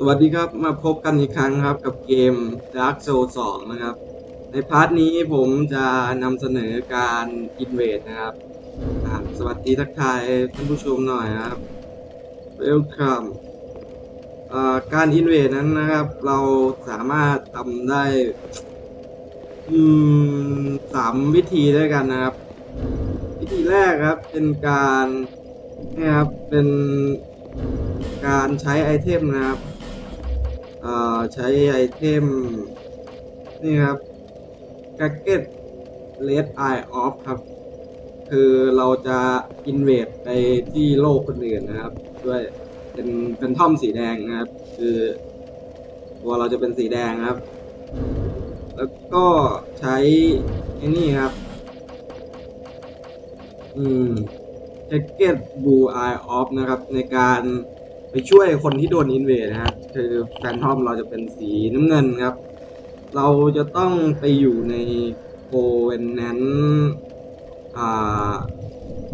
สวัสดีครับมาพบกันอีกครั้งครับกับเกม Dark Souls 2 นะครับ ในพาร์ทนี้ผมจะนำเสนอการ Invade นะครับ สวัสดีทักทายท่านผู้ชมหน่อยครับ Welcome อ่าการ Invade นั้นนะครับ เราสามารถทำได้สามวิธีด้วยกันนะครับ วิธีแรกครับเป็นการนี่ยครับเป็นการใช้ไอเทมนะครับ ใช้ไอเทม นี่ครับ g a g g e t Red Eye Off ครับ คือเราจะ invade ไปที่โลกคนอื่นนะครับ ด้วยเป็นเป็นท่อมสีแดงนะครับ คือตัวเราจะเป็นสีแดงครับ แล้วก็ใช้ไอ้นี่ครับ อืม g a g g e t Blue Eye Off นะครับ ในการ ไปช่วยคนที่โดนอินเวดนะครับคือแฟนทอมเราจะเป็นสีน้ำเงินครับ เราจะต้องไปอยู่ในโคเวนแนนอ่า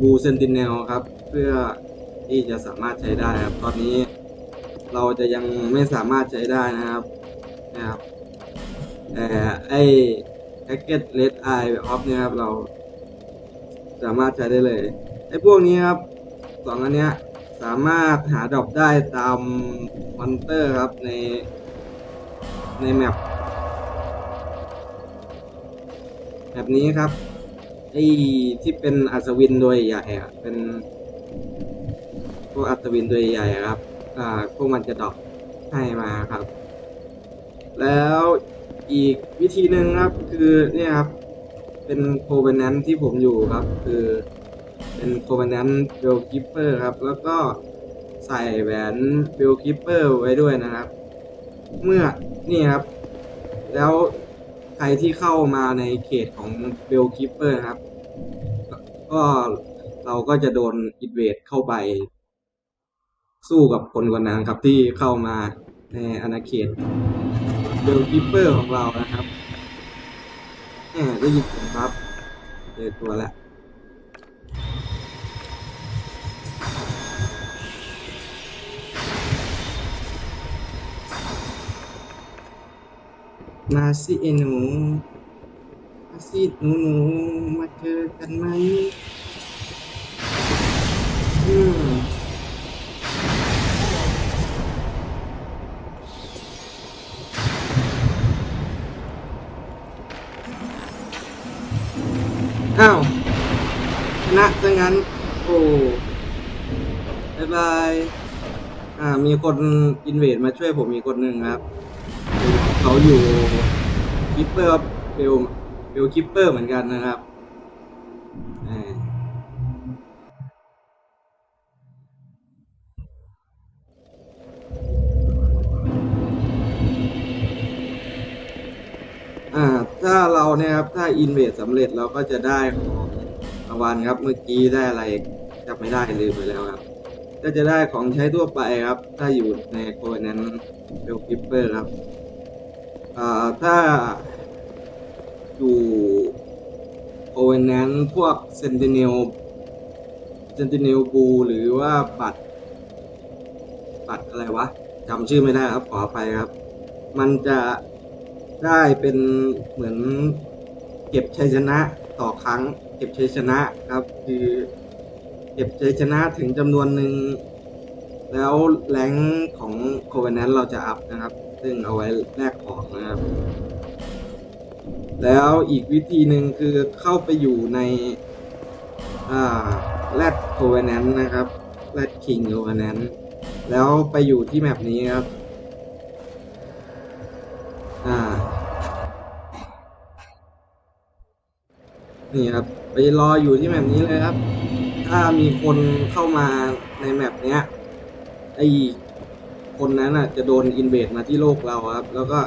บูเซนติเนลครับ เพื่อที่จะสามารถใช้ได้ครับ ตอนนี้เราจะยังไม่สามารถใช้ได้นะครับนะครับแต่ไอแพ็กเกจเลดไอออฟเนี่ยครับ เราสามารถใช้ได้เลยไอพวกนี้ครับสองอันเนี้ย สามารถหาดอปได้ตามมอนเตอร์ครับในในแมปแบบนี้ครับ ไอ้ที่เป็นอัศวินโดยใหญ่เป็นพวกอัศวินโดยใหญ่ครับ อ่าพวกมันจะดอปให้มาครับ แล้วอีกวิธีหนึ่งครับคือเนี่ยครับ เป็นโคเวนแนนที่ผมอยู่ครับ คือ เป็นโคเวนแนนเบลคิปเปอร์ครับ แล้วก็ใส่แหวนเบลคิปเปอร์ไว้ด้วยนะครับ เมื่อนี่ครับ แล้วใครที่เข้ามาในเขตของเบลคิปเปอร์ครับ ก็เราก็จะโดนอิดเวดเข้าไป สู้กับคนคนนั้นครับที่เข้ามาในอาณาเขตเบลคิปเปอร์ของเรานะครับแหมได้ยินเสียงครับเจอตัวแล้ว มาสิเอหนูมาสิหนูหนูมาเจอกันไหมอืมอ้าวชนะซะงั้น โอ้บายบาย อ่า มีคนอินเวดมาช่วยผมมีคนหนึ่งครับ เขาอยู่คิปเปอร์เบลเบลคิปเปอร์เหมือนกันนะครับอ่าถ้าเราเนี่ยครับ ถ้าอินเวดสำเร็จเราก็จะได้ของรางวัลครับ เมื่อกี้ได้อะไรจำไม่ได้ลืมไปแล้วครับก็จะได้ของใช้ทั่วไปครับ ถ้าอยู่ในโคนั้นเบลคิปเปอร์ครับ ถ้าอยู่โอเวนนั้นพวกเซนติเนลเซนติเนลบูหรือว่าบัตรบัตรอะไรวะจำชื่อไม่ได้ครับขออภัยครับ มันจะได้เป็นเหมือนเก็บชัยชนะต่อครั้ง เก็บชัยชนะครับ คือ เก็บชัยชนะถึงจำนวนหนึ่ง แล้วแรงของโคเวนแนนเราจะอัพนะครับ ซึ่งเอาไว้แลกของนะครับ แล้วอีกวิธีหนึ่งคือเข้าไปอยู่ในอ่าแรดโคเวนแนนนะครับแรดคิงโคเวนแนนแล้วไปอยู่ที่แมปนี้ครับ อ่า นี่ครับ ไปรออยู่ที่แมปนี้เลยครับ ถ้ามีคนเข้ามาในแมปเนี้ย ไอคนนั้นอะ จะโดนอินเวดมาที่โลกเราครับ แล้วก็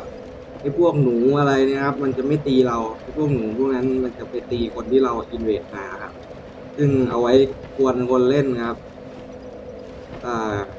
ไอพวกหนูอะไรเนี่ยครับ มันจะไม่ตีเราไอพวกหนูพวกนั้นมันจะไปตีคนที่เราอินเวดมาครับ ซึ่งเอาไว้ควรคนเล่นครับ อ่า